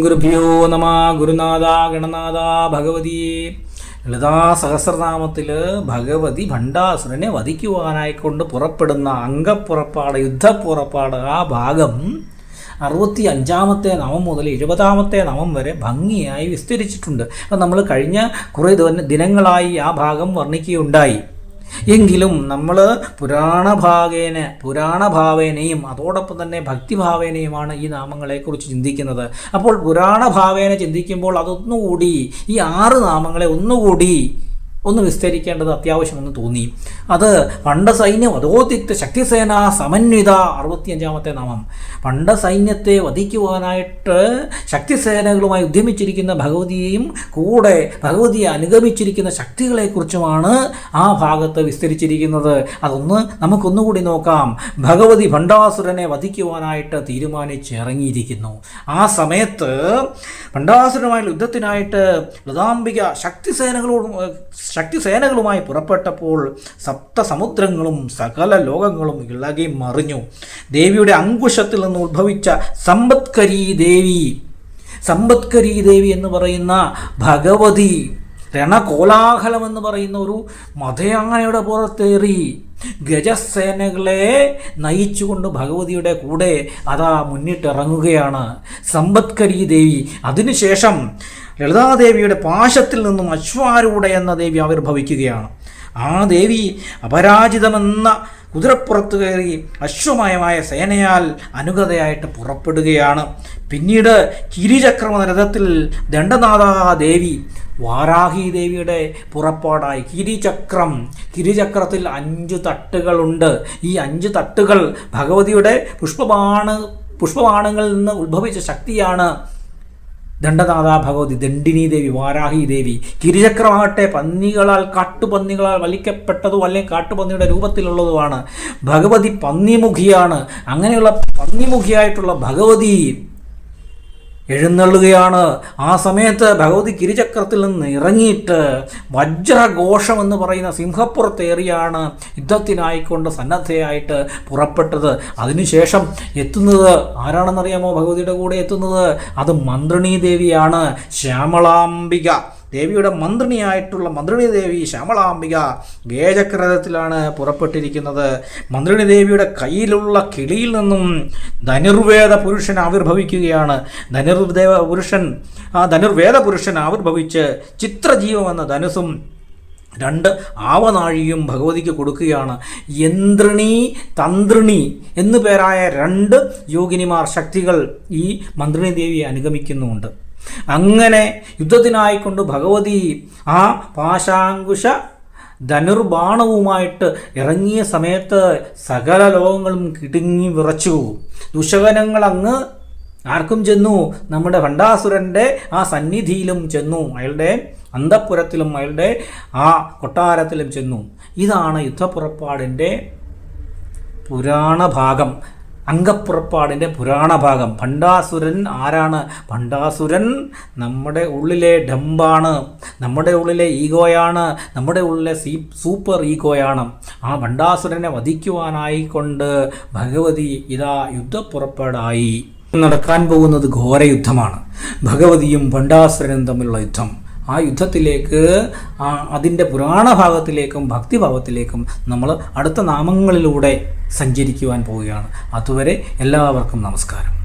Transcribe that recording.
ഗുരുഭ്യോ നമ ഗുരുനാഥ ഗണനാഥ ഭഗവതി. ലളിതാ സഹസ്രനാമത്തിൽ ഭഗവതി ഭണ്ഡാസുരനെ വധിക്കുവാനായിക്കൊണ്ട് പുറപ്പെടുന്ന അംഗപ്പുറപ്പാട് യുദ്ധപ്പുറപ്പാട് ആ ഭാഗം അറുപത്തി അഞ്ചാമത്തെ നവം മുതൽ എഴുപതാമത്തെ നവം വരെ ഭംഗിയായി വിസ്തരിച്ചിട്ടുണ്ട്. അപ്പം നമ്മൾ കഴിഞ്ഞ കുറേ ദിനങ്ങളായി ആ ഭാഗം വർണിക്കുകയുണ്ടായി. എങ്കിലും നമ്മൾ പുരാണഭാവേന പുരാണഭാവേനയും അതോടൊപ്പം തന്നെ ഭക്തിഭാവേനയുമാണ് ഈ നാമങ്ങളെക്കുറിച്ച് ചിന്തിക്കുന്നത്. അപ്പോൾ പുരാണഭാവേന ചിന്തിക്കുമ്പോൾ അതൊന്നുകൂടി ഈ ആറ് നാമങ്ങളെ ഒന്നുകൂടി ഒന്ന് വിസ്തരിക്കേണ്ടത് അത്യാവശ്യമെന്ന് തോന്നി. അത് പണ്ട സൈന്യം വധോദിക്ത ശക്തിസേന സമന്വിത അറുപത്തിയഞ്ചാമത്തെ നാമം. പണ്ട സൈന്യത്തെ വധിക്കുവാനായിട്ട് ശക്തിസേനകളുമായി ഉദ്യമിച്ചിരിക്കുന്ന ഭഗവതിയെയും കൂടെ ഭഗവതിയെ അനുഗമിച്ചിരിക്കുന്ന ശക്തികളെക്കുറിച്ചുമാണ് ആ ഭാഗത്ത് വിസ്തരിച്ചിരിക്കുന്നത്. അതൊന്ന് നമുക്കൊന്നുകൂടി നോക്കാം. ഭഗവതി ഭണ്ഡാസുരനെ വധിക്കുവാനായിട്ട് തീരുമാനിച്ചിറങ്ങിയിരിക്കുന്നു. ആ സമയത്ത് ഭണ്ഡാസുരനുമായുള്ള യുദ്ധത്തിനായിട്ട് ലതാംബിക ശക്തിസേനകളോടും ശക്തിസേനകളുമായി പുറപ്പെട്ടപ്പോൾ സപ്തസമുദ്രങ്ങളും സകല ലോകങ്ങളും ഇളകി മറിഞ്ഞു. ദേവിയുടെ അങ്കുശത്തിൽ നിന്ന് ഉത്ഭവിച്ച സമ്പത്കരി ദേവി സമ്പത്കരി ദേവി എന്ന് പറയുന്ന ഭഗവതി രണകോലാഹലം എന്ന് പറയുന്ന ഒരു മതയാങ്ങയുടെ പുറത്തേറി. ഗജസേനകളെ നയിച്ചുകൊണ്ട് ഭഗവതിയുടെ കൂടെ അതാ മുന്നിട്ടിറങ്ങുകയാണ് സമ്പത്കരീ ദേവി. അതിനുശേഷം ലളിതാദേവിയുടെ പാശത്തിൽ നിന്നും അശ്വാരൂഢ എന്ന ദേവി ആവിർഭവിക്കുകയാണ്. ആ ദേവി അപരാജിതമെന്ന കുതിരപ്പുറത്ത് കയറി അശ്വമയമായ സേനയാൽ അനുഗതയായിട്ട് പുറപ്പെടുകയാണ്. പിന്നീട് കിരിചക്രമ രഥത്തിൽ ദണ്ഡനാഥാദേവി വാരാഹി ദേവിയുടെ പുറപ്പാടായി. കിരിചക്രം കിരിചക്രത്തിൽ അഞ്ച് തട്ടുകളുണ്ട്. ഈ അഞ്ച് തട്ടുകൾ ഭഗവതിയുടെ പുഷ്പമാണ് പുഷ്പബാണങ്ങളിൽ നിന്ന് ഉത്ഭവിച്ച ശക്തിയാണ്. ദണ്ഡനാഥ ഭഗവതി ദണ്ഡിനി ദേവി വാരാഹി ദേവി കിരിചക്രമാകട്ടെ പന്നികളാൽ കാട്ടുപന്നികളാൽ വലിക്കപ്പെട്ടതും അല്ലെങ്കിൽ കാട്ടുപന്നിയുടെ രൂപത്തിലുള്ളതുമാണ് ഭഗവതി പന്നിമുഖിയാണ്. അങ്ങനെയുള്ള പന്നിമുഖിയായിട്ടുള്ള ഭഗവതി എഴുന്നള്ളുകയാണ്. ആ സമയത്ത് ഭഗവതി ഗിരിചക്രത്തിൽ നിന്ന് ഇറങ്ങിയിട്ട് വജ്രഘോഷം എന്ന് പറയുന്ന സിംഹപ്പുറത്തേറിയാണ് യുദ്ധത്തിനായിക്കൊണ്ട് സന്നദ്ധയായിട്ട് പുറപ്പെട്ടത്. അതിനുശേഷം എത്തുന്നത് ആരാണെന്നറിയാമോ? ഭഗവതിയുടെ കൂടെ എത്തുന്നത് അത് മന്ത്രിണീ ദേവിയാണ് ശ്യാമളാംബിക. ദേവിയുടെ മന്ത്രിണിയായിട്ടുള്ള മന്ത്രിണി ദേവി ശ്യാമളാംബിക ഗേജക്രതത്തിലാണ് പുറപ്പെട്ടിരിക്കുന്നത്. മന്ത്രിണി ദേവിയുടെ കയ്യിലുള്ള കിളിയിൽ നിന്നും ധനുർവേദ പുരുഷൻ ആവിർഭവിക്കുകയാണ്. ധനുർദേവ പുരുഷൻ ആ ധനുർവേദ പുരുഷൻ ആവിർഭവിച്ച് ചിത്രജീവം എന്ന ധനുസും രണ്ട് ആവനാഴിയും ഭഗവതിക്ക് കൊടുക്കുകയാണ്. യന്ത്രിണി തന്ത്രിണി എന്നു പേരായ രണ്ട് യോഗിനിമാർ ശക്തികൾ ഈ മന്ത്രിണി ദേവിയെ അനുഗമിക്കുന്നുമുണ്ട്. അങ്ങനെ യുദ്ധത്തിനായിക്കൊണ്ട് ഭഗവതി ആ പാശാങ്കുശ ധനുർബാണവുമായിട്ട് ഇറങ്ങിയ സമയത്ത് സകല ലോകങ്ങളും കിടുങ്ങി വിറച്ചു ദുശകനങ്ങൾ അങ്ങ് ആർക്കും ചെന്നു. നമ്മുടെ ഭണ്ഡാസുരന്റെ ആ സന്നിധിയിലും ചെന്നു. അയാളുടെ അന്തപ്പുരത്തിലും അയാളുടെ ആ കൊട്ടാരത്തിലും ചെന്നു. ഇതാണ് യുദ്ധപ്പുറപ്പാടിന്റെ പുരാണ ഭാഗം. അംഗപ്പുറപ്പാടിന്റെ പുരാണഭാഗം ഭണ്ഡാസുരൻ ആരാണ്? ഭണ്ഡാസുരൻ നമ്മുടെ ഉള്ളിലെ ഡംബാണ് നമ്മുടെ ഉള്ളിലെ ഈഗോയാണ്. നമ്മുടെ ഉള്ളിലെ സീ സൂപ്പർ ഈഗോയാണ്. ആ ഭണ്ഡാസുരനെ വധിക്കുവാനായിക്കൊണ്ട് ഭഗവതി ഇതാ യുദ്ധപ്പുറപ്പാടായി. നടക്കാൻ പോകുന്നത് ഘോരയുദ്ധമാണ്. ഭഗവതിയും ഭണ്ഡാസുരനും തമ്മിലുള്ള യുദ്ധം. ആ യുദ്ധത്തിലേക്ക് അതിന്റെ പുരാണ ഭാഗത്തിലേക്കും ഭക്തിഭാവത്തിലേക്കും നമ്മൾ അടുത്ത നാമങ്ങളിലൂടെ സഞ്ചരിക്കുവാൻ പോവുകയാണ്. അതുവരെ എല്ലാവർക്കും നമസ്കാരം.